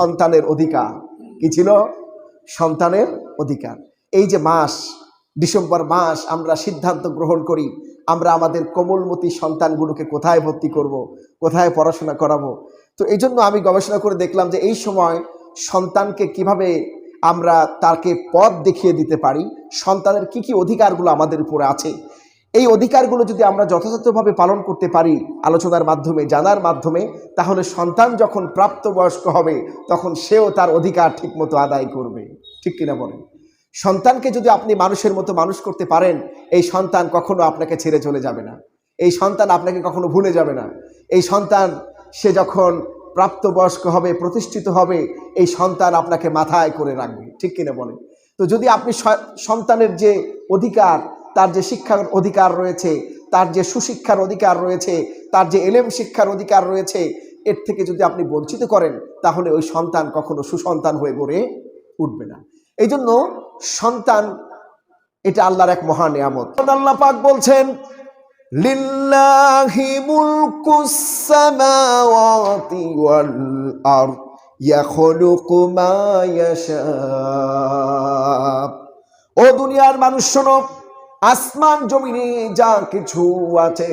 সন্তানের অধিকার। কি ছিল? সন্তানের অধিকার। এই যে মাস, ডিসেম্বর মাস আমরা সিদ্ধান্ত গ্রহণ করি, আমরা আমাদের কোমলমতি সন্তানগুলোকে কোথায় ভর্তি করব। কোথায় পড়াশোনা করাবো? তো এই জন্য আমি গবেষণা করে দেখলাম যে এই সময় সন্তানকে কীভাবে আমরা তাকে পথ দেখিয়ে দিতে পারি, সন্তানের কি কি অধিকারগুলো আমাদের উপরে আছে এই অধিকারগুলো যদি আমরা যথাযথভাবে পালন করতে পারি আলোচনার মাধ্যমে, জানার মাধ্যমে, তাহলে সন্তান যখন প্রাপ্তবয়স্ক হবে, তখন সেও তার অধিকার ঠিকমতো আদায় করবে। ঠিক কিনা বলেন? সন্তানকে যদি আপনি মানুষের মতো মানুষ করতে পারেন, এই সন্তান কখনো আপনাকে ছেড়ে চলে যাবে না। এই সন্তান আপনাকে কখনো ভুলে যাবে না। এই সন্তান, সে যখন প্রাপ্তবয়স্ক হবে, প্রতিষ্ঠিত হবে, এই সন্তান আপনাকে মাথায় করে রাখবে। ঠিক কিনা বলেন? তো যদি আপনি সন্তানের যে অধিকার তার যে শিক্ষার অধিকার রয়েছে, তার যে সুশিক্ষার অধিকার রয়েছে, তার যে এলেম শিক্ষার অধিকার রয়েছে, এর থেকে যদি আপনি বঞ্চিত করেন, তাহলে ওই সন্তান কখনো সুসন্তান হয়ে গড়ে উঠবে না। এই জন্য সন্তান, এটা আল্লাহর এক মহান নিয়ামত। আল্লাহ পাক বলছেন ও দুনিয়ার মানুষ শোনো আসমান জমিনে যা কিছু আছে,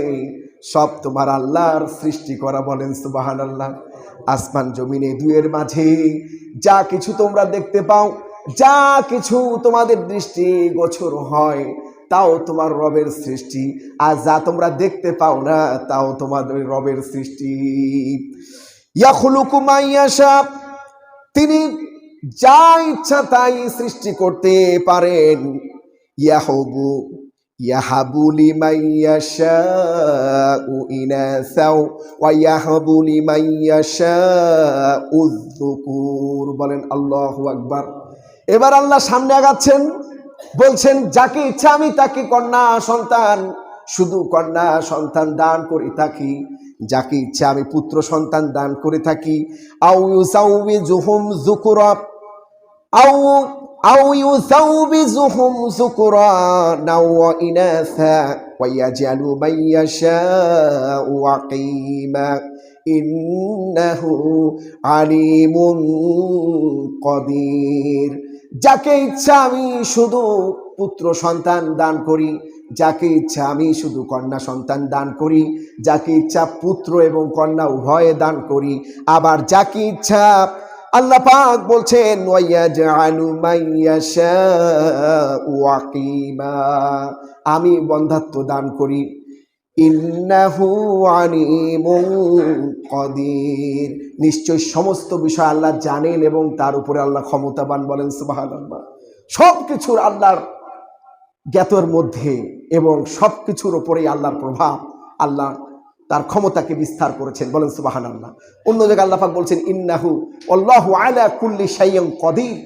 সব তোমার আল্লাহর সৃষ্টি করা বলেন সুবাহান আল্লাহ আসমান জমিনে দুয়ের মাঝে যা কিছু তোমরা দেখতে পাও, যা কিছু তোমাদের দৃষ্টি গোচর হয়, তাও তোমার রবের সৃষ্টি। আর যা তোমরা দেখতে পাও না, তাও তোমাদের রবের সৃষ্টি। তিনি যা ইচ্ছা তাই সৃষ্টি করতে পারেন। ইয়াহবু ইয়াহাবু লিমান ইয়াশাউ ইনাসাও ওয়া ইয়াহাবু লিমান ইয়াশাউ বলেন আল্লাহু আকবার। এবার আল্লাহ সামনে আগাচ্ছেন, বলছেন, যাকে ইচ্ছা আমি তাকে কন্যা, সন্তান, শুধু কন্যা, সন্তান দান করে থাকি। যাকে ইচ্ছা আমি পুত্র, সন্তান দান করে থাকি। আউ ইউসাউবিজুহুম যুকুরা আউ যুকুরানা ওয়া ইনাসা ওয়া ইয়াজআলু মান ইয়াশাউ আকিমা। ইন্নাহু আলিমুন কদির। যাকে ইচ্ছা আমি শুধু পুত্র সন্তান দান করি, যাকে ইচ্ছা আমি শুধু কন্যা সন্তান দান করি, যাকে ইচ্ছা পুত্র এবং কন্যা উভয়ে দান করি, আবার যাকে ইচ্ছা আল্লাহ পাক বলছেন আমি বন্ধাত্ব দান করি। নিশ্চয় সমস্ত বিষয় আল্লাহ জানেন এবং তার উপরে আল্লাহ ক্ষমতাবান বলেন, সুবহানাল্লাহ। সব কিছুর আল্লাহর জ্ঞাতর মধ্যে এবং সব কিছুর ওপরেই আল্লাহর প্রভাব, আল্লাহ তার ক্ষমতাকে বিস্তার করেছেন। বলেন সুবাহান আল্লাহ অন্য জায়গায় আল্লাহ পাক বলছেন, ইন্নাহু আল্লাহু আলা কুল্লি শাইয়্যিন কদির।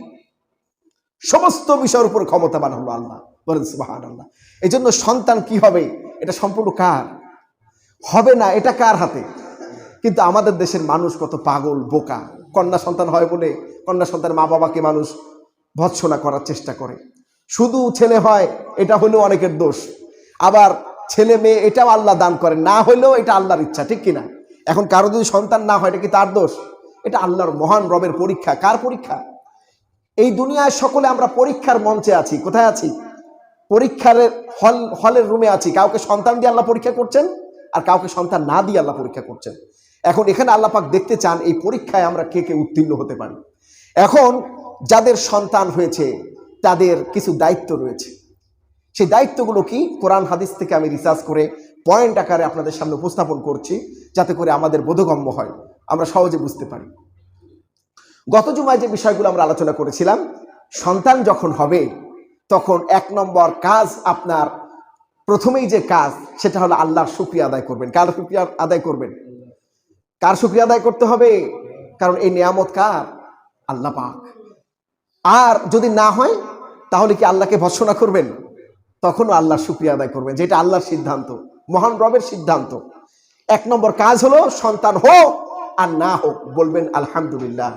সমস্ত বিষয়ের উপর ক্ষমতাবান হলো আল্লাহ। বলেন সুবাহান আল্লাহ এই জন্য সন্তান কি হবে? এটা সম্পূর্ণ কার? হবে না, এটা কার হাতে? কিন্তু আমাদের দেশের মানুষ কত পাগল, বোকা। কন্যা সন্তান হয় বলে কন্যা সন্তান মা বাবাকে মানুষ ভৎসনা করার চেষ্টা করে। শুধু ছেলে হয়, এটা হলেও অনেকের দোষ। আবার ছেলে মেয়ে এটাও আল্লাহ দান করেন। না হলেও এটা আল্লাহর ইচ্ছা, ঠিক কিনা? এখন কারও যদি সন্তান না হয়, এটা কি তার দোষ? এটা আল্লাহর মহান রবের পরীক্ষা। কার পরীক্ষা? এই দুনিয়ায় সকলে আমরা পরীক্ষার মঞ্চে আছি। কোথায় আছি? পরীক্ষার হল, হলের রুমে আছি। কাউকে সন্তান দিয়ে আল্লাহ পরীক্ষা করছেন আর কাউকে সন্তান না দিয়ে আল্লাহ পরীক্ষা করছেন। এখন এখানে আল্লাহ পাক দেখতে চান, এই পরীক্ষায় আমরা কে কে উত্তীর্ণ হতে পারি। এখন যাদের সন্তান হয়েছে, তাদের কিছু দায়িত্ব রয়েছে। সেই দায়িত্বগুলো কি? কোরআন, হাদিস থেকে আমি রিসার্চ করে পয়েন্ট আকারে আপনাদের সামনে উপস্থাপন করছি, যাতে করে আমাদের বোধগম্য হয়। আমরা সহজে বুঝতে পারি। গত জুমায় যে বিষয়গুলো আমরা আলোচনা করেছিলাম, সন্তান যখন হবে, তখন এক নম্বর কাজ আপনার প্রথমেই যে কাজ, সেটা হলো আল্লাহর শুক্রিয়া আদায় করবেন। কার শুক্রিয়া আদায় করবেন? কার শুক্রিয়া আদায় করতে হবে? কারণ এই নিয়ামত কার? আল্লাহ পাক। আর যদি না হয়, তাহলে কি আল্লাহকে ভৎসনা করবেন? তখনও আল্লাহ শুক্রিয়া আদায় করবেন যেটা আল্লাহর সিদ্ধান্ত, মহান রবের সিদ্ধান্ত। এক নম্বর কাজ হলো সন্তান হোক আর না হোক, বলবেন আলহামদুলিল্লাহ।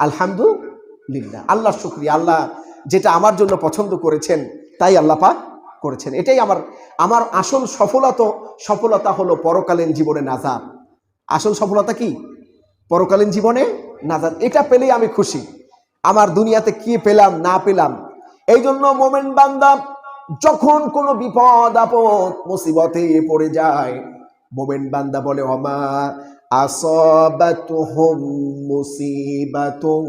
আলহামদুলিল্লাহ। আল্লাহ শুক্রিয়া, আল্লাহ যেটা আমার জন্য পছন্দ করেছেন, তাই আল্লাহ পাক করেছেন। এটাই আমার আমার আসল সফলতা সফলতা হলো পরকালীন জীবনে নাজাব আসল সফলতা কি? পরকালীন জীবনে নাজাত। এটা পেলেই আমি খুশি। আমার দুনিয়াতে কি পেলাম, না পেলাম এই জন্য মোমেন বান্দা যখন কোনো বিপদ আপদ মুসিবতে পড়ে যায় মোমেন বান্দা বলে অমা আসবাতুহুম মুসিবাতুন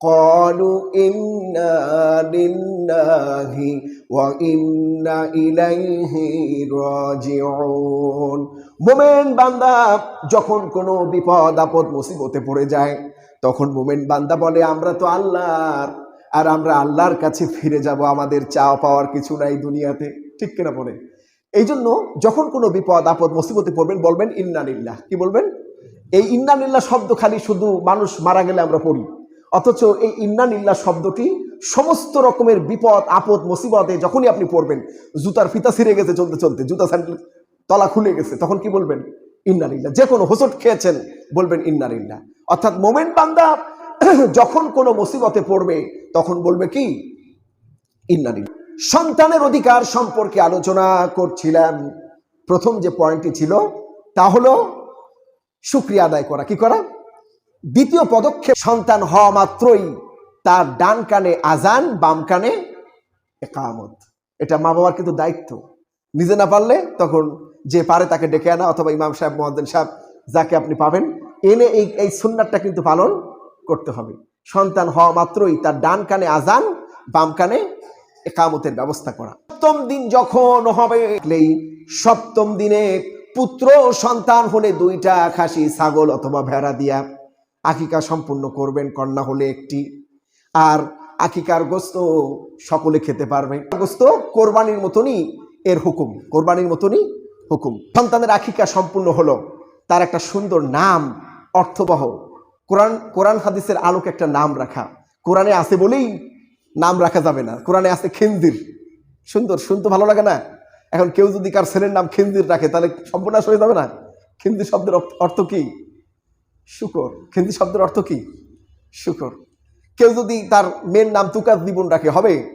قالوا إنا لله وإنا إليه راجعون মোমেন বান্দা যখন কোনো বিপদ আপদ মুসিবতে পড়ে যায় তখন মোমেন বান্দা বলে আমরা তো আল্লাহর আর আমরা আল্লাহর কাছে ফিরে যাব, আমাদের চা পাওয়ার কিছু নাই দুনিয়াতে। ঠিক কিনা বলে এই জন্য যখন কোনো বিপদ, আপদ, মুসিবতে পড়বেন, বলবেন ইন্নানিল্লাহ কি বলবেন? এই ইন্নানিল্লাহ শব্দ খালি শুধু মানুষ মারা গেলে আমরা পড়ি। অথচ এই ইন্নানিল্লাহ শব্দটি সমস্ত রকমের বিপদ, আপদ, মুসিবতে যখনই আপনি পড়বেন, জুতার ফিতা ছিঁড়ে গেছে চলতে চলতে, জুতা স্যান্ডেল, তলা খুলে গেছে, তখন কি বলবেন? ইন্নানিল্লাহ যে কোনো হোসট খেয়েছেন, বলবেন ইন্নানিল্লাহ অর্থাৎ মোমেন্ট বান্দা যখন কোনো মুসিবতে পড়বে, তখন বলবে কি? ইন্নানিল্লাহ সন্তানের অধিকার সম্পর্কে আলোচনা করছিলাম। প্রথম যে পয়েন্টটি ছিল, তা হলো শুক্রিয়া আদায় করা। কি করা? দ্বিতীয় পদক্ষেপ, সন্তান হওয়া মাত্রই তার ডান কানে আজান বাম কানে একামত। এটা মা বাবার কিন্তু দায়িত্ব। নিজে না পারলে তখন যে পারে তাকে ডেকে আনা, অথবা ইমাম সাহেব মোহাম্মদ সাহেব, যাকে আপনি পাবেন। এনে এই এই সুন্নারটা কিন্তু পালন করতে হবে। সন্তান হওয়া মাত্রই তার ডান কানে আজান বাম কানে একামতের ব্যবস্থা করা। সপ্তম দিন যখন হবে সপ্তম দিনে পুত্র সন্তান হলে দুইটা খাসি, ছাগল অথবা ভেড়া দিয়া আকিকা সম্পূর্ণ করবেন, কন্যা হলে একটি। আর আকিকার গোস্ত সকলে খেতে পারবে। গোস্ত কোরবানির মতনই এর হুকুম, কোরবানির মতনই হুকুম। সন্তানের আকিকা সম্পূর্ণ হলো, তার একটা সুন্দর নাম, অর্থবহ। কোরআন কোরআন হাদিসের আলোকে একটা নাম রাখা। কোরআনে আছে বলেই নাম রাখা যাবে না। কোরআনে আছে খিন্দির সুন্দর, শুনতে ভালো লাগে না? এখন কেউ যদি কার ছেলের নাম খিন্দির রাখে, তাহলে সর্বনাশ হয়ে যাবে না? খিন্দি শব্দের অর্থ- কি? শুকর। খিন্দি শব্দের অর্থ কি? শুকর। কেউ যদি তার মেয়ের নাম তুকাত দিবন রাখে, হবে?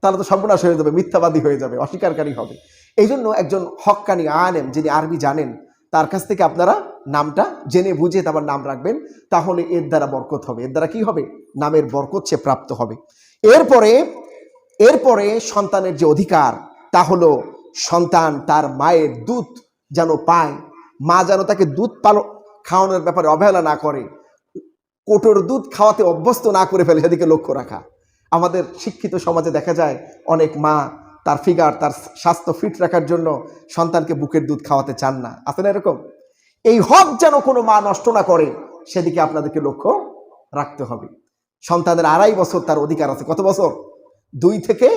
তাহলে তো সর্বনাশ হয়ে যাবে, মিথ্যাবাদী হয়ে যাবে, অস্বীকারী হবে। এই জন্য একজন হক্কানি আনেম যিনি আরবি জানেন তার কাছ থেকে আপনারা নামটা জেনে বুঝে তারপর নাম রাখবেন, তাহলে এর দ্বারা বরকত হবে। এর দ্বারা কি হবে? নামের বরকত সে প্রাপ্ত হবে। এরপরে এরপরে সন্তানের যে অধিকার, তা হলো সন্তান তার মায়ের দুধ যেন পায়। মা যেন তাকে দুধ পালো, খাওয়ানোর ব্যাপারে অবহেলা না করে। কোটোর দুধ খাওয়াতে অভ্যস্ত না করে ফেলে, সেদিকে লক্ষ্য রাখা। আমাদের শিক্ষিত সমাজে দেখা যায়, অনেক মা তার ফিগার তার স্বাস্থ্য ফিট রাখার জন্য সন্তানকে বুকের দুধ খাওয়াতে চান না। আছে না এরকম? এই হক যেন কোনো মা নষ্ট না করে, সেদিকে আপনাদেরকে লক্ষ্য রাখতে হবে। সন্তানের আড়াই বছর তার অধিকার আছে। কত বছর? দুই থেকে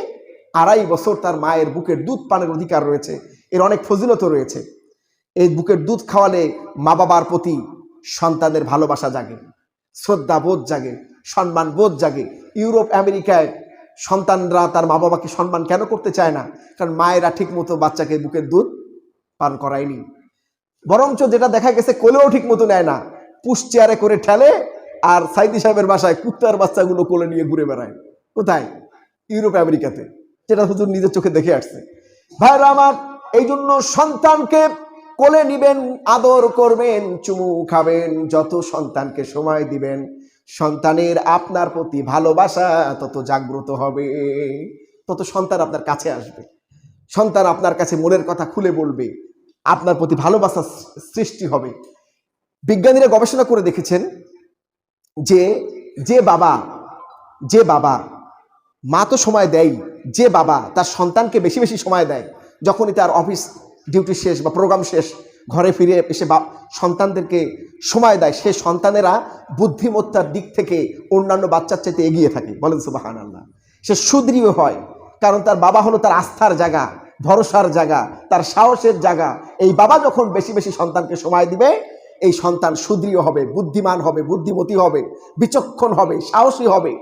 আড়াই বছর তার মায়ের বুকের দুধ পানের অধিকার রয়েছে। এর অনেক ফজিলত রয়েছে। এই বুকের দুধ খাওয়ালে মা বাবার প্রতি সন্তানের ভালোবাসা জাগে শ্রদ্ধা বোধ জাগে সম্মান বোধ জাগে। ইউরোপ, আমেরিকায় সন্তানরা তার মা বাবাকে সম্মান কেন করতে চায় না? কারণ মায়েরা ঠিক মতো বাচ্চাকে বুকের দুধ পান করায়নি। বরঞ্চ যেটা দেখা গেছে, কোলেও ঠিক মতো নেয় না। পুষ চেয়ারে করে ঠেলে আর সাইদি সাহেবের বাসায় কুত্তার বাচ্চাগুলো কোলে নিয়ে ঘুরে বেড়ায়। কোথায়? ইউরোপ, আমেরিকাতে। যেটা হুজুর নিজের চোখে দেখে আসছে। ভাইরা আমার এই জন্য সন্তানকে কোলে নিবেন, আদর করবেন, চুমু খাবেন, যত সন্তানকে সময় দিবেন সন্তানের আপনার প্রতি ভালোবাসা তত জাগ্রত হবে, তত সন্তান আপনার কাছে আসবে। সন্তান আপনার কাছে মনের কথা খুলে বলবে, আপনার প্রতি ভালোবাসা সৃষ্টি হবে। বিজ্ঞানীরা গবেষণা করে দেখেছেন যে যে বাবা যে বাবা মা তো সময় দেয়, যে বাবা তার সন্তানকে বেশি বেশি সময় দেয়, যখনই তার অফিস ডিউটি শেষ বা প্রোগ্রাম শেষ ঘরে ফিরে এসে বা সন্তানদেরকে সময় দেয়। সে সন্তানেরা বুদ্ধিমত্তার দিক থেকে অন্যান্য বাচ্চার চাইতে এগিয়ে থাকে। বলেন সুবাহান আল্লাহ সে সুদৃঢ় হয়। কারণ তার বাবা হলো তার আস্থার জায়গা, ভরসার জায়গা, তার সাহসের জায়গা। এই বাবা যখন বেশি বেশি সন্তানকে সময় দিবে, এই সন্তান সুদৃঢ় হবে, বুদ্ধিমান হবে, বুদ্ধিমতী হবে, বিচক্ষণ হবে, সাহসী হবে।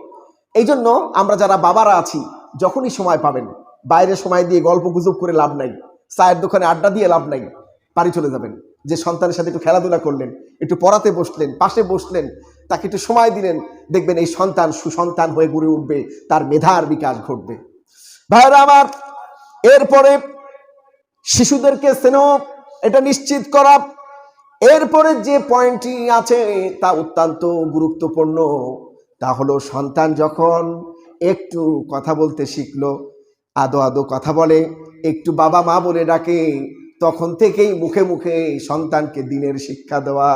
এই জন্য আমরা যারা বাবারা আছি, যখনই সময় পাবেন, বাইরে সময় দিয়ে গল্প গুজব করে লাভ নাই। চায়ের দোকানে আড্ডা দিয়ে লাভ নাই। বাড়ি চলে যাবেন। যে সন্তানের সাথে একটু খেলাধুলা করলেন, একটু পড়াতে বসলেন, পাশে বসলেন, তাকে একটু সময় দিলেন, দেখবেন এই সন্তান সুসন্তান হয়ে গড়ে উঠবে, তার মেধার বিকাশ ঘটবে। ভাইরা আমার, এরপরে শিশুদেরকে স্নেহ এটা নিশ্চিত করা, এরপরে যে পয়েন্টটি আছে, তা অত্যন্ত গুরুত্বপূর্ণ। তা হলো সন্তান যখন একটু কথা বলতে শিখলো, আদো আদো কথা বলে, একটু বাবা মা বলে ডাকে তখন থেকেই মুখে মুখে সন্তানকে দিনের শিক্ষা দেওয়া।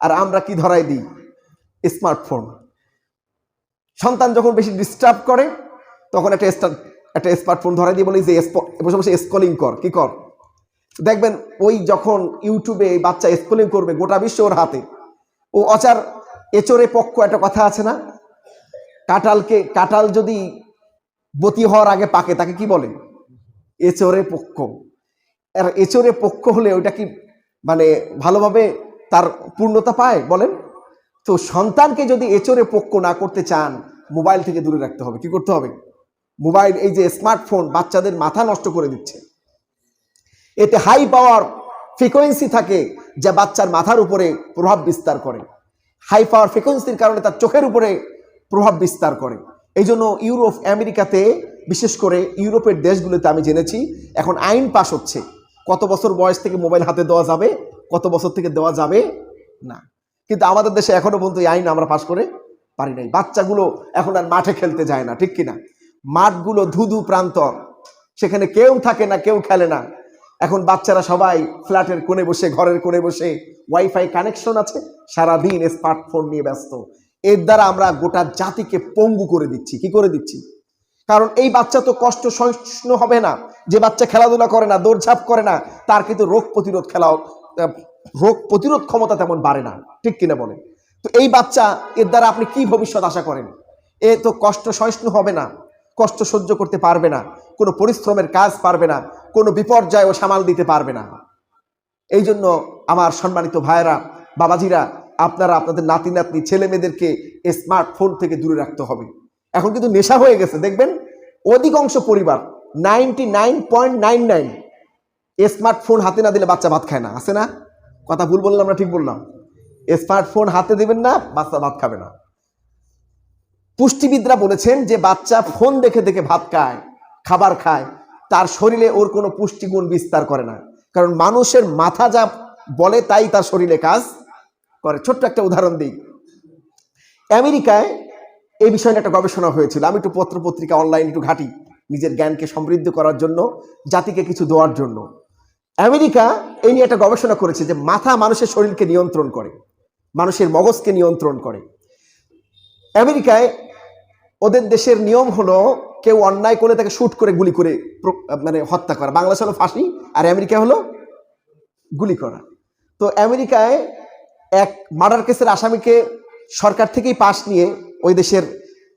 আর আমরা কি ধরাই দিই? স্মার্টফোন। সন্তান যখন বেশি ডিস্টার্ব করে, তখন একটা একটা স্মার্টফোন ধরাই দিয়ে বলি যে বসে বসে স্কলিং কর, কি কর? দেখবেন ওই যখন ইউটিউবে বাচ্চা স্কুলিং করবে গোটা বিশ্ব ওর হাতে। ও অচার এচরে পক্ষ একটা কথা আছে না? কাঁঠালকে, কাঁঠাল যদি বতি হওয়ার আগে পাকে, তাকে কি বলে? এচরে পক্ষ আর এচরে পক্ষ হলে ওইটা কি মানে ভালোভাবে তার পূর্ণতা পায় বলেন? তো সন্তানকে যদি এচরে পক্ষ না করতে চান, মোবাইল থেকে দূরে রাখতে হবে। কি করতে হবে? মোবাইল, এই যে স্মার্টফোন বাচ্চাদের মাথা নষ্ট করে দিচ্ছে। এতে হাই পাওয়ার ফ্রিকোয়েন্সি থাকে যা বাচ্চার মাথার উপরে প্রভাব বিস্তার করে। হাই পাওয়ার ফ্রিকোয়েন্সির কারণে তার চোখের উপরে প্রভাব বিস্তার করে। এই জন্য ইউরোপ, আমেরিকাতে, বিশেষ করে ইউরোপের দেশগুলোতে আমি জেনেছি, এখন আইন পাশ হচ্ছে। কত বছর বয়স থেকে মোবাইল হাতে দেওয়া যাবে? কত বছর থেকে দেওয়া যাবে? না। কিন্তু আমাদের দেশে এখনও পর্যন্ত এই আইন আমরা পাশ করে পারি নাই। বাচ্চাগুলো এখন আর মাঠে খেলতে যায় না, ঠিক কিনা? মাঠগুলো ধুধু প্রান্তর। সেখানে কেউ থাকে না, কেউ খেলে না। এখন বাচ্চারা সবাই ফ্ল্যাটের কোণে বসে, ঘরের কোণে বসে ওয়াইফাই কানেকশন আছে, সারাদিন স্মার্টফোন নিয়ে ব্যস্ত। এর দ্বারা আমরা গোটা জাতিকে পঙ্গু করে দিচ্ছি। কি করে দিচ্ছি? কারণ এই বাচ্চা তো কষ্ট সহিষ্ণু হবে না। যে বাচ্চা খেলাধুলা করে না, দৌড়ঝাঁপ করে না, তার কিন্তু রোগ প্রতিরোধ খেলা রোগ প্রতিরোধ ক্ষমতা তেমন বাড়ে না। ঠিক কিনা বলেন? তো এই বাচ্চা, এর দ্বারা আপনি কি ভবিষ্যৎ আশা করেন? এ তো কষ্ট সহিষ্ণু হবে না, কষ্ট সহ্য করতে পারবে না, কোনো পরিশ্রমের কাজ পারবে না, কোনো বিপর্যয় ও সামাল দিতে পারবে না। এই জন্য আমার সম্মানিত ভাইয়েরা, বাবাজিরা, আপনারা আপনাদের নাতি নাতনি ছেলে মেয়েদেরকে স্মার্টফোন থেকে দূরে রাখতে হবে। এখন কিন্তু নেশা হয়ে গেছে, দেখবেন? অধিকাংশ পরিবার ninety nine point nine nine smartphone হাতে না দিলে বাচ্চা ভাত খায় না, আছে না? কথা ভুল বললাম না ঠিক বললাম? স্মার্টফোন হাতে দেবেন না, বাচ্চা ভাত খাবে না। পুষ্টিবিদরা বলেছেন যে বাচ্চা ফোন দেখে দেখে ভাত খায়, খাবার খায়, তার শরীরে ওর কোনো পুষ্টিগুণ বিস্তার করে না। কারণ মানুষের মাথা যা বলে তাই তার শরীরে কাজ করে। ছোট্ট একটা উদাহরণ দিই। আমেরিকায় এই বিষয়ে নিয়ে একটা গবেষণা হয়েছিল। আমি একটু পত্র পত্রিকা অনলাইন একটু ঘাটি নিজের জ্ঞানকে সমৃদ্ধ করার জন্য, জাতিকে কিছু দেওয়ার জন্য। আমেরিকা এই নিয়ে একটা গবেষণা করেছে যে মাথা মানুষের শরীরকে নিয়ন্ত্রণ করে, মানুষের মগজকে নিয়ন্ত্রণ করে। আমেরিকায় ওদের দেশের নিয়ম হলো, কেউ অন্যায় করলে তাকে শুট করে গুলি করে মানে হত্যা করা। বাংলাদেশ হলো ফাঁসি, আর আমেরিকা হলো গুলি করা। তো আমেরিকায় এক মার্ডার কেসের আসামিকে সরকার থেকেই পাশ নিয়ে ওই দেশের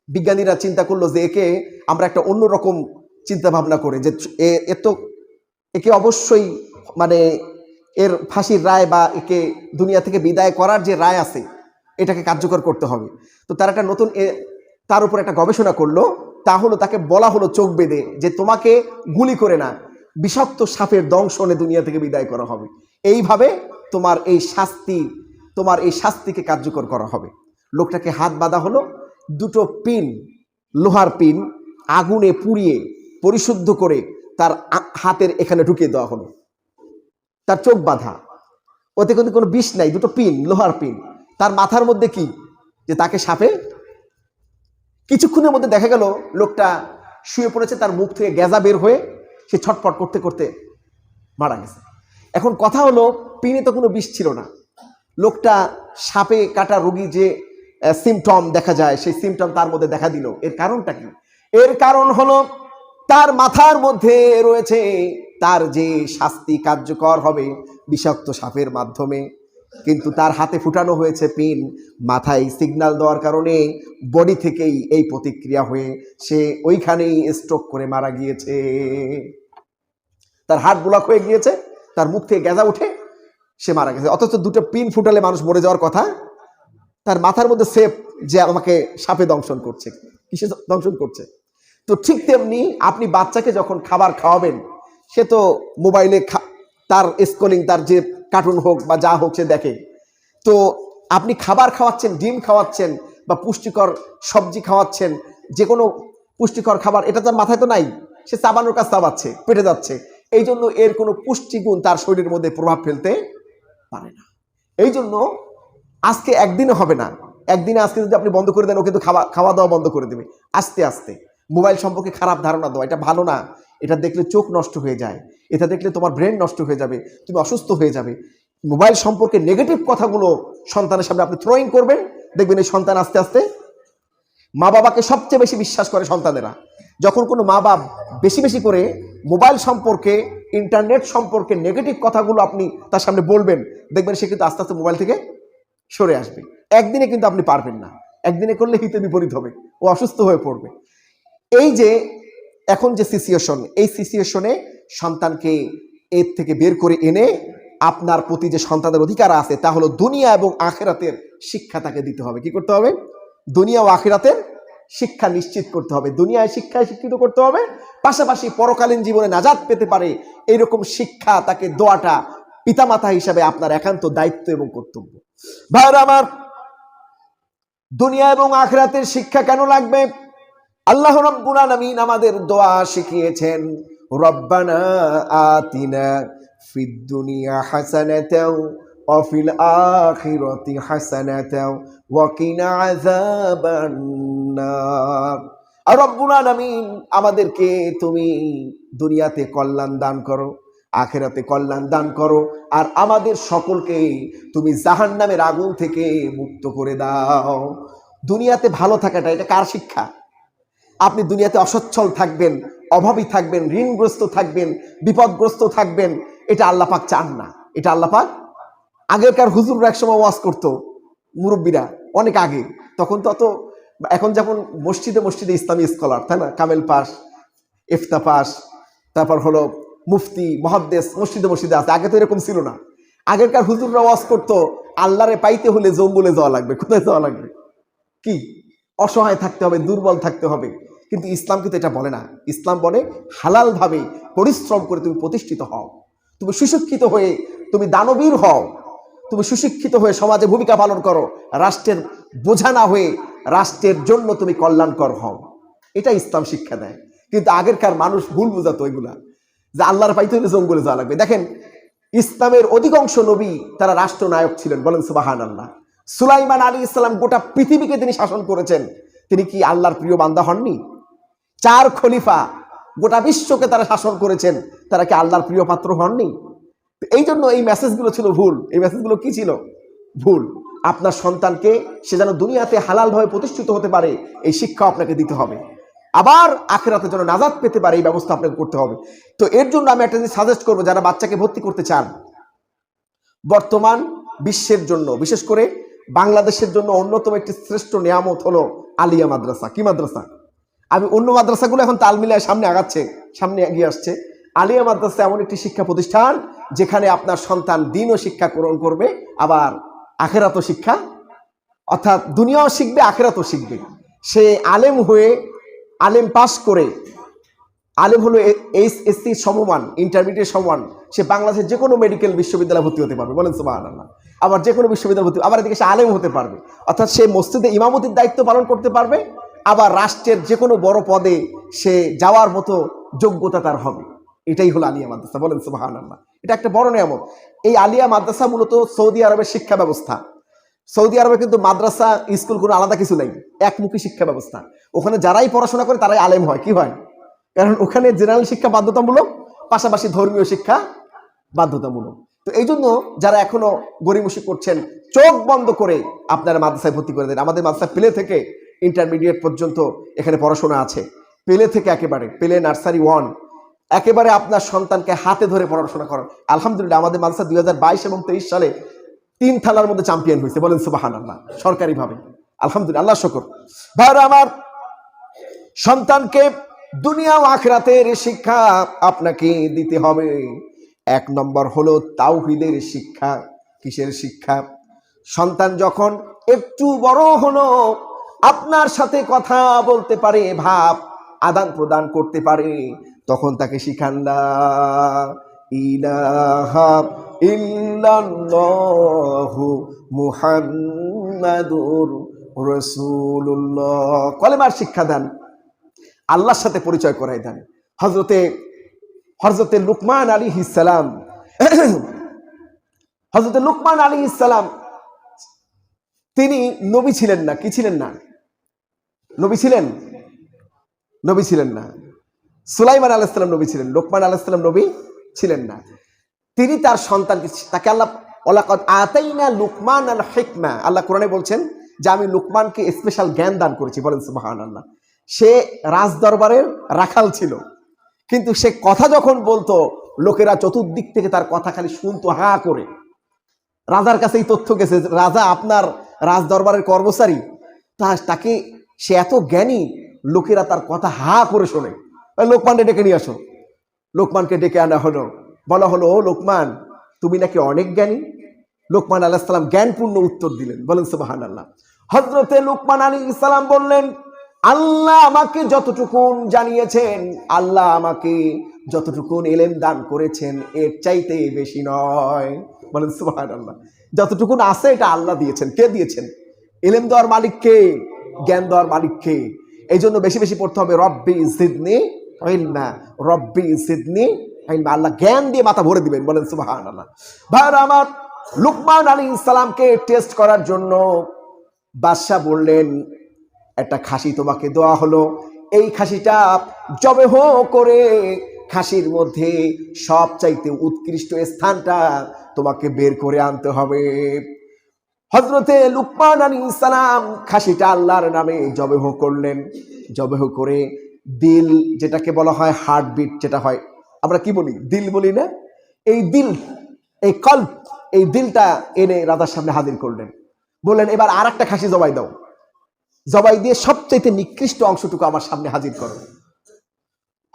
বিজ্ঞানীরা চিন্তা করল যে একে আমরা একটা অন্যরকম চিন্তা ভাবনা করে, যে এ- একে অবশ্যই মানে এর ফাঁসির রায় বা একে দুনিয়া থেকে বিদায় করার যে রায় আছে, এটাকে কার্যকর করতে হবে। তো তারা একটা নতুন তার উপর একটা গবেষণা করল, তা হলো তাকে বলা হলো চোখ বেঁধে যে তোমাকে গুলি করে না, বিষাক্ত সাপের দংশনে দুনিয়া থেকে বিদায় করা হবে। এইভাবে তোমার এই শাস্তি, তোমার এই শাস্তিকে কার্যকর করা হবে। লোকটাকে হাত বাঁধা হলো, দুটো পিন, লোহার পিন আগুনে পুড়িয়ে পরিশুদ্ধ করে তার হাতের এখানে ঢুকিয়ে দেওয়া হলো। তার চোখ বাঁধা। ওতে কিন্তু কোনো বিষ নাই, দুটো পিন, লোহার পিন। তার মাথার মধ্যে কি? যে তাকে সাপে? কিছুক্ষণের মধ্যে দেখা গেল লোকটা শুয়ে পড়েছে, তার মুখ থেকে গ্যাজা বের হয়ে সে ছটফট করতে করতে মারা গেছে। এখন কথা হলো, পিনে তো কোনো বিষ ছিল না। লোকটা সাপে কাটা রোগী যে সিমটম দেখা যায়, সেই সিমটম তার মধ্যে দেখা দিল। এর কারণটা কি? এর কারণ হলো, তার মাথার মধ্যে রয়েছে তার যে শাস্তি কার্যকর হবে বিষাক্ত সাপের মাধ্যমে, কিন্তু তার হাতে ফুটানো হয়েছে পিন মাথায় সিগন্যাল দেওয়ার কারণে বডি থেকেই এই প্রতিক্রিয়া হয়ে সে ওইখানেই স্ট্রোক করে মারা গিয়েছে। তার হার্ট ব্লক হয়ে গিয়েছে, তার মুখ থেকে গেঁজা উঠে সে মারা গেছে। অথচ দুটো পিন ফুটালে মানুষ মরে যাওয়ার কথা তার মাথার মধ্যে সেফ যে আমাকে সাপে দংশন করছে কিসে দংশন করছে? তো ঠিক তেমনি আপনি বাচ্চাকে যখন খাবার খাওয়াবেন, সে তো মোবাইলে তার স্কলিং তার যে কার্টুন হোক বা যা হোক সে দেখে। তো আপনি খাবার খাওয়াচ্ছেন, ডিম খাওয়াচ্ছেন বা পুষ্টিকর সবজি খাওয়াচ্ছেন, যে কোনো পুষ্টিকর খাবার, এটা তার মাথায় তো নাই। সে চাবানোর কাজ চাবাচ্ছে, পেটে যাচ্ছে। এই জন্য এর কোনো পুষ্টিগুণ তার শরীরের মধ্যে প্রভাব ফেলতে পারে না। এই জন্য আজকে একদিনে হবে না। একদিনে আজকে যদি আপনি বন্ধ করে দেন ও কিন্তু খাওয়া খাওয়া দাওয়া বন্ধ করে দেবে। আস্তে আস্তে। মোবাইল সম্পর্কে খারাপ ধারণা দেওয়া, এটা ভালো না। এটা দেখলে চোখ নষ্ট হয়ে যায়। এটা দেখলে তোমার ব্রেন নষ্ট হয়ে যাবে, তুমি অসুস্থ হয়ে যাবে। মোবাইল সম্পর্কে নেগেটিভ কথাগুলো সন্তানের সামনে আপনি থ্রোয়িং করবেন। দেখবেন এই সন্তান আস্তে আস্তে মা বাবাকে সবচেয়ে বেশি বিশ্বাস করে সন্তানেরা। যখন কোনো মা বাপ বেশি বেশি করে মোবাইল সম্পর্কে ইন্টারনেট সম্পর্কে নেগেটিভ কথাগুলো আপনি তার সামনে বলবেন, দেখবেন সে কিন্তু আস্তে আস্তে মোবাইল থেকে সরে আসবে। একদিনে কিন্তু আপনি পারবেন না। একদিনে করলে হিতে বিপরীত হবে। ও অসুস্থ হয়ে পড়বে। এই যে এখন যে সিচুয়েশন, এই সিচুয়েশনে সন্তানকে এর থেকে বের করে এনে আপনার প্রতি যে সন্তানের অধিকার আছে, তা হলো দুনিয়া এবং আখেরাতের শিক্ষা তাকে দিতে হবে। কি করতে হবে? দুনিয়া ও আখেরাতের শিক্ষা নিশ্চিত করতে হবে। দুনিয়ায় শিক্ষায় শিক্ষিত করতে হবে। পাশাপাশি পরকালীন জীবনে নাজাদ পেতে পারে। এইরকম শিক্ষা তাকে দোয়াটা পিতামাতা হিসাবে আপনার একান্ত দায়িত্ব এবং কর্তব্য। ভাইরা আমার, দুনিয়া এবং আখরাতের শিক্ষা কেন লাগবে? আল্লাহ রব্বুল আলামিন আমাদের দোয়া শিখিয়েছেন, রব্বানা আতিনা ফিদ দুনিয়া হাসানাতাও ওয়া ফিল আখিরাতি হাসানাতাও ওয়া কিনা আযাবান নার আর রব্বুল আলামিন আমাদেরকে তুমি দুনিয়াতে কল্যাণ দান করো। আখেরাতে কল্যাণ দান করো। আর আমাদের সকলকে তুমি জাহান্নামের আগুন থেকে মুক্ত করে দাও। দুনিয়াতে ভালো থাকাটা, এটা কার শিক্ষা? আপনি দুনিয়াতে অসচ্ছল থাকবেন, অভাবী থাকবেন, ঋণগ্রস্ত থাকবেন, বিপদগ্রস্ত থাকবেন, এটা আল্লাপাক চান না। এটা আল্লাপাক আগেরকার হুজুররা একসময় ওয়াজ করতো, মুরব্বীরা, অনেক আগে। তখন তত এখন যেমন মসজিদে মসজিদে ইসলামী স্কলার, তাই না? কামেল পাস ইফতা পাস, তারপর হলো মুফতি মহাদ্দেশ মসজিদে মসজিদে আছে। আগে তো এরকম ছিল না। আগেরকার হুজুররা ওয়াজ করতো, আল্লাহরে পাইতে হলে জঙ্গলে যাওয়া লাগবে। কোথায় যাওয়া লাগবে? কি? অসহায় থাকতে হবে, দুর্বল থাকতে হবে। কিন্তু ইসলাম কিন্তু এটা বলে না। ইসলাম বলে হালালভাবে পরিশ্রম করে তুমি প্রতিষ্ঠিত হও। তুমি সুশিক্ষিত হয়ে তুমি দানবীর হও। তুমি সুশিক্ষিত হয়ে সমাজে ভূমিকা পালন করো। রাষ্ট্রের বোঝা না হয়ে রাষ্ট্রের জন্য তুমি কল্যাণকর হও। এটা ইসলাম শিক্ষা দেয়। কিন্তু আগেরকার মানুষ ভুল বোঝাতো এগুলা। যে আল্লাহর পাইতে হলে জঙ্গলে যাওয়া লাগবে। দেখেন, ইসলামের অধিকাংশ নবী তারা রাষ্ট্রনায়ক ছিলেন, বলেন সুবাহান আল্লাহ সুলাইমান আলী ইসলাম গোটা পৃথিবীকে তিনি শাসন করেছেন। তিনি কি আল্লাহর প্রিয় বান্দা হননি? চার খলিফা গোটা বিশ্বকে তারা শাসন করেছেন, তারা কি আল্লাহর প্রিয় পাত্র হননি? এই জন্য এই মেসেজগুলো ছিল ভুল। এই মেসেজগুলো কি ছিল? ভুল। আপনার সন্তানকে সে যেন দুনিয়াতে হালালভাবে প্রতিষ্ঠিত হতে পারে, এই শিক্ষা আপনাকে দিতে হবে। আবার আখেরাতে যেন নাজাদ পেতে পারে এই ব্যবস্থা আপনাকে করতে হবে। তো এর জন্য আমি একটা জিনিস সাজেস্ট করব, যারা বাচ্চাকে ভর্তি করতে চান, বর্তমান বিশ্বের জন্য, বিশেষ করে বাংলাদেশের জন্য অন্যতম একটি শ্রেষ্ঠ নিয়ামত হলো আলিয়া মাদ্রাসা। কি মাদ্রাসা? আমি অন্য মাদ্রাসাগুলো এখন তাল মিলায় সামনে আগাচ্ছে, সামনে এগিয়ে আসছে। আলিয়া মাদ্রাসা এমন একটি শিক্ষা প্রতিষ্ঠান যেখানে আপনার সন্তান দিনও শিক্ষা গ্রহণ করবে, আবার আখেরাতও শিক্ষা, অর্থাৎ দুনিয়াও শিখবে, আখেরাতও শিখবে। সে আলেম হয়ে আলেম পাস করে, আলেম হলো এইচ এসসি সমমান ইন্টারমিডিয়েট সমমান, সে বাংলাদেশের যে কোনো মেডিকেল বিশ্ববিদ্যালয়ে ভর্তি হতে পারবে। বলেন সুবাহ আল্লাহ আবার যে কোনো বিশ্ববিদ্যালয় ভর্তি, আবার এদিকে সে আলেম হতে পারবে। অর্থাৎ সে মসজিদে ইমামতির দায়িত্ব পালন করতে পারবে, আবার রাষ্ট্রের যে কোনো বড় পদে সে যাওয়ার মতো যোগ্যতা তার হবে। এটাই হলো আলিয়া মাদ্রাসা, বলেন সুবাহ আল্লাহ এটা একটা বড় নিয়ামত। এই আলিয়া মাদ্রাসা মূলত সৌদি আরবের শিক্ষা ব্যবস্থা। সৌদি আরবে কিন্তু মাদ্রাসা, স্কুল কোনো আলাদা কিছু নেই। একমুখী শিক্ষা ব্যবস্থা। ওখানে যারাই পড়াশোনা করে, তারাই আলেম হয়। কি হয়? কারণ ওখানে জেনারেল শিক্ষা বাধ্যতামূলক, পাশাপাশি ধর্মীয় শিক্ষা বাধ্যতামূলক। তো এই জন্য যারা এখনও গরিমসি করছেন, চোখ বন্ধ করে আপনারা মাদ্রাসায় ভর্তি করে দেন। আমাদের মাদ্রাসা প্লে থেকে ইন্টারমিডিয়েট পর্যন্ত এখানে পড়াশোনা আছে। পেলে থেকে একেবারে পেলে নার্সারি ওয়ান একেবারে আপনার সন্তানকে হাতে ধরে পড়াশোনা করেন আলহামদুলিল্লাহ, আমাদের মাদ্রাসা দুই হাজার বাইশ এবং তেইশ সালে তিন থালার মধ্যে চ্যাম্পিয়ন হয়েছে, বলেন সুবাহান আল্লাহ সরকারিভাবে। আলহামদুলিল্লাহ, আল্লাহ শকর। ভাইরা আমার, সন্তানকে দুনিয়া ও আখরাতের শিক্ষা আপনাকে দিতে হবে। এক নম্বর হলো তাওহিদের শিক্ষা। কিসের শিক্ষা? সন্তান যখন একটু বড় হলো, আপনার সাথে কথা বলতে পারে, ভাব আদান প্রদান করতে পারে, তখন তাকে শিখান ইলাহা ইল্লাল্লাহু মুহাম্মাদুর রসুল্লাহ কলেমার শিক্ষা দেন, আল্লাহর সাথে পরিচয় করাই দেন। হজরতে হজরতে লুকমান আলী ইসালাম হজরত লুকমান আলী ইসলাম তিনি নবী ছিলেন না, কি ছিলেন না? নবী ছিলেন? নবী ছিলেন না। সুলাইমান আলাইসাল্লাম নবী ছিলেন, লোকমান আলাইসাল্লাম নবী ছিলেন না। তিনি তার সন্তানকে তাকে আল্লাহ ওলাকত আতাইনা লুকমান আল হিকমা, আল্লাহ কোরআনে বলছেন যে আমি লুকমানকে স্পেশাল জ্ঞান দান করেছি, বলেন সুবাহান আল্লাহ সে রাজ দরবারের রাখাল ছিল, কিন্তু সে কথা যখন বলতো, লোকেরা চতুর্দিক থেকে তার কথা খালি শুনতো হা করে। রাজার কাছে এই তথ্য গেছে রাজা আপনার রাজ দরবারের কর্মচারী, তা তাকে সে এত জ্ঞানী, লোকেরা তার কথা হা করে শোনে। লোকমানকে ডেকে নিয়ে আসো। লোকমানকে ডেকে আনা হলো। বলা হলো, ও লোকমান, তুমি নাকি অনেক জ্ঞানী? লোকমান আলাহ সাল্লাম জ্ঞানপূর্ণ উত্তর দিলেন, বলেন সুবাহান আল্লাহ হজরতে লোকমান আলী ইসলাম বললেন, আল্লাহ আমাকে যতটুকুন জানিয়েছেন, আল্লাহ আমাকে যতটুকুন এলেম দান করেছেন, এর চাইতে বেশি নয়। বলেন সুবাহান আল্লাহ যতটুকুন আছে, এটা আল্লাহ দিয়েছেন। কে দিয়েছেন? এলেম দেওয়ার মালিককে জ্ঞান দেওয়ার মালিক কে? এই জন্য বেশি বেশি পড়তে হবে, রব্বি সিদনি রব্বি সিদনি আল্লাহ জ্ঞান দিয়ে মাথা ভরে দিবেন, বলেন সুবাহান আল্লাহ ভাই আমার লুকমান আলী ইসলামকে টেস্ট করার জন্য বাদশাহ বললেন, একটা খাসি তোমাকে দেওয়া হলো। এই খাসিটা জবে হো করে খাসির মধ্যে সব চাইতে উৎকৃষ্ট স্থানটা তোমাকে বের করে আনতে হবে। হজরতে লুকমান আলী ইসলাম খাসিটা আল্লাহর নামে জবে জবেহ করলেন। জবেহ করে দিল, যেটাকে বলা হয় হার্টবিট যেটা হয় আমরা কি বলি? দিল বলি না? এই দিল, এই কল্প, এই দিলটা এনে রাজার সামনে হাজির করলেন। বললেন, এবার আর একটা খাসি জবাই দাও। জবাই দিয়ে সবচাইতে নিকৃষ্ট অংশটুকু আমার সামনে হাজির করো।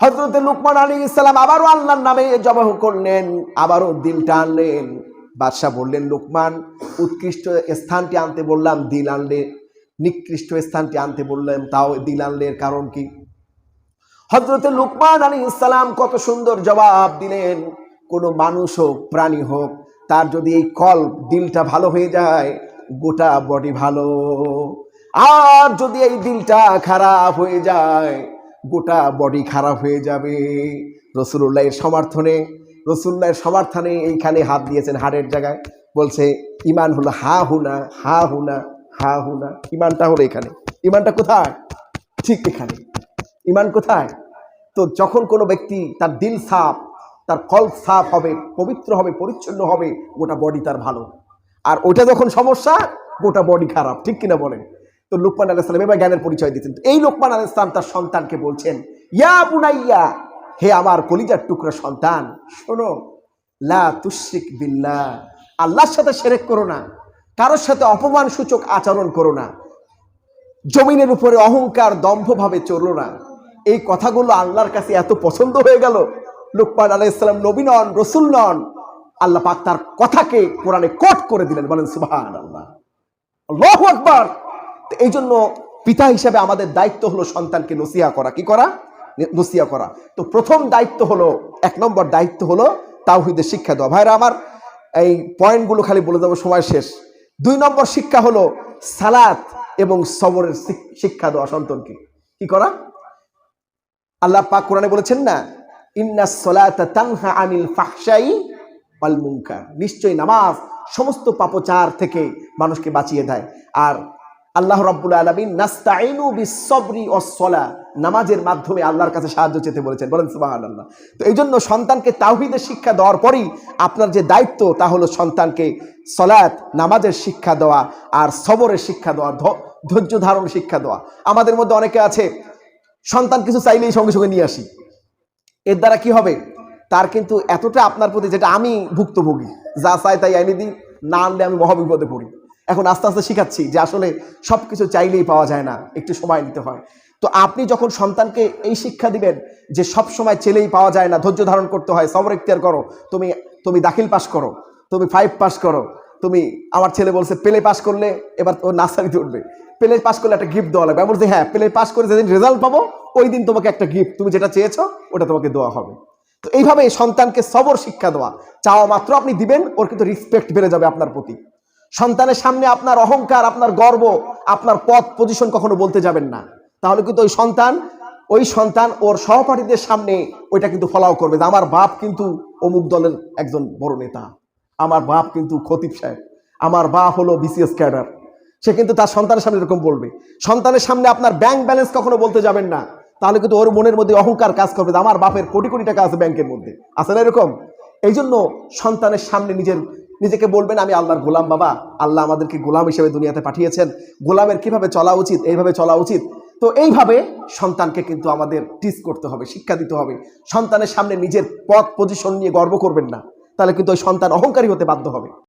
হজরত লুকমান আলী ইসলাম আবারও আল্লাহর নামে জবাহ করলেন, আবারও দিলটা আনলেন। বাদশাহ বললেন, লোকমান, উৎকৃষ্ট স্থানটি আনতে বললাম, দিল আনলে, নিকৃষ্ট স্থানটি আনতে বললাম, তাও দিল আনলে এর কারণ কি? হজরতে লুকমান আলী ইসলাম কত সুন্দর জবাব দিলেন, কোনো মানুষ হোক, প্রাণী হোক, তার যদি এই কল দিলটা ভালো হয়ে যায়, গোটা বডি ভালো। আর যদি এই দিলটা খারাপ হয়ে যায়, গোটা বডি খারাপ হয়ে যাবে। রসুল্লাহের সমর্থনে রসুল্লাহের সমর্থনে এইখানে হাত দিয়েছেন হাড়ের জায়গায়। বলছে, ইমান হলো হা হুনা হা হুনা হা হুনা ইমানটা হলো এখানে। ইমানটা কোথায়? ঠিক এখানে। ইমান কোথায়? তো যখন কোনো ব্যক্তি তার দিল সাফ, তার কল সাফ হবে, পবিত্র হবে, পরিচ্ছন্ন হবে, গোটা বডি তার ভালো। আর ওটা যখন সমস্যা, গোটা বডি খারাপ, ঠিক কিনা বলেন? তো লোকমান আলাইসালাম এবার জ্ঞানের পরিচয় দিচ্ছেন এই লোকমান আলাইসলাম তার সন্তানকে বলছেন, ইয়া বুনাইয়া, হে আমার কলিজার টুকরা সন্তান, শোনো, লা তুশরিক বিল্লাহ, আল্লাহর সাথে সেরেক করো না, কারোর সাথে অপমান সূচক আচরণ করো না, জমিনের উপরে অহংকার দম্ভভাবে চলল না এই কথাগুলো আল্লাহর কাছে এত পছন্দ হয়ে গেল। লুকমান আলাইসালাম নবী নন, রসুল নন। আল্লাহ পাক তার কথাকে কোরআনে কট করে দিলেন, বলেন সুবাহান আল্লাহ আল্লাহ আকবার এই জন্য পিতা হিসাবে আমাদের দায়িত্ব হলো সন্তানকে নসিহা করা। কি করা? নসিয়া করা। তো প্রথম দায়িত্ব হলো, এক নম্বর দায়িত্ব হলো তাওহিদের শিক্ষা দেওয়া। ভাইরা আমার, এই পয়েন্টগুলো খালি বলে দেবো, সময় শেষ। দুই নম্বর শিক্ষা হলো সালাত এবং সবরের শিক্ষা দেওয়া সন্তানকে। কি করা? আল্লাহ পাক কোরআনে বলেছেন না, ইন্না সলাতা তানহা আনিল ফাহশাই মুনকার। নিশ্চয়ই নামাজ সমস্ত পাপচার থেকে মানুষকে বাঁচিয়ে দেয়। আর আল্লাহ রাব্বুল আলামিন নাস্তাইনু বিসসবরি ওয়াসসালা নামাজের মাধ্যমে আল্লাহর কাছে সাহায্য চেতে বলেছেন। বলেন, সুবহানাল্লাহ। তো এই জন্য সন্তানকে তাওহীদের শিক্ষা দেওয়ার পরেই আপনার যে দায়িত্ব, তা হলো সন্তানকে সলাৎ, নামাজের শিক্ষা দেওয়া আর সবরের শিক্ষা দেওয়া ধৈর্য ধারণ শিক্ষা দেওয়া। আমাদের মধ্যে অনেকে আছে সন্তান কিছু চাইলেই সঙ্গে সঙ্গে নিয়ে আসি। এর দ্বারা কি হবে? তার কিন্তু এতটা আপনার প্রতি যেটা আমি ভুক্তভোগী, যা চাই তাই আইনি দিই, না আনলে আমি মহাবিপদে পড়ি। এখন আস্তে আস্তে শিখাচ্ছি যে আসলে সব কিছু চাইলেই পাওয়া যায় না, একটু সময় নিতে হয়। তো আপনি যখন সন্তানকে এই শিক্ষা দিবেন যে সব সময় ছেলেই পাওয়া যায় না, ধৈর্য ধারণ করতে হয়, সবর ইখতিয়ার করো, তুমি তুমি দাখিল পাস করো, তুমি ফাইভ পাস করো, তুমি, আমার ছেলে বলছে, পেলে পাস করলে এবার ও নার্সারিতে উঠবে। পেলে পাস করলে একটা গিফট দেওয়া লাগবে। আমি বলছি হ্যাঁ পেলে পাস করে যেদিন রেজাল্ট পাবো, ওই দিন তোমাকে একটা গিফট তুমি যেটা চেয়েছো, ওটা তোমাকে দেওয়া হবে। তো এইভাবে সন্তানকে সবর শিক্ষা দেওয়া। চাওয়া মাত্র আপনি দিবেন, ওর কিন্তু রিসপেক্ট বেড়ে যাবে আপনার প্রতি। সন্তানের সামনে আপনার অহংকার, আপনার গর্ব, আপনার পথ পজিশন কখনো বলতে যাবেন না। তাহলে কিন্তু ওই সন্তান ওই সন্তান ওর সহপাঠীদের সামনে ওইটা কিন্তু ফলাও করবে যে, আমার বাপ কিন্তু অমুক দলের একজন বড় নেতা। আমার বাপ কিন্তু খতিব সাহেব। আমার বাপ হলো বিসিএস ক্যাডার সে কিন্তু তার সন্তানের সামনে এরকম বলবে। সন্তানের সামনে আপনার ব্যাংক ব্যালেন্স কখনো বলতে যাবেন না। তাহলে কিন্তু ওর মনের মধ্যে অহংকার কাজ করবে আমার বাপের কোটি কোটি টাকা আছে ব্যাংকের মধ্যে। আছে না এরকম? এই জন্য সন্তানের সামনে নিজের, নিজেকে বলবেন, আমি আল্লাহর গোলাম বাবা। আল্লাহ আমাদেরকে গোলাম হিসেবে দুনিয়াতে পাঠিয়েছেন। গোলামের কীভাবে চলা উচিত, এইভাবে চলা উচিত? তো এইভাবে সন্তানকে কিন্তু আমাদের টিচ করতে হবে, শিক্ষা দিতে হবে। সন্তানের সামনে নিজের পথ পজিশন নিয়ে গর্ব করবেন না। তাহলে কিন্তু ওই সন্তান অহংকারী হতে বাধ্য হবে।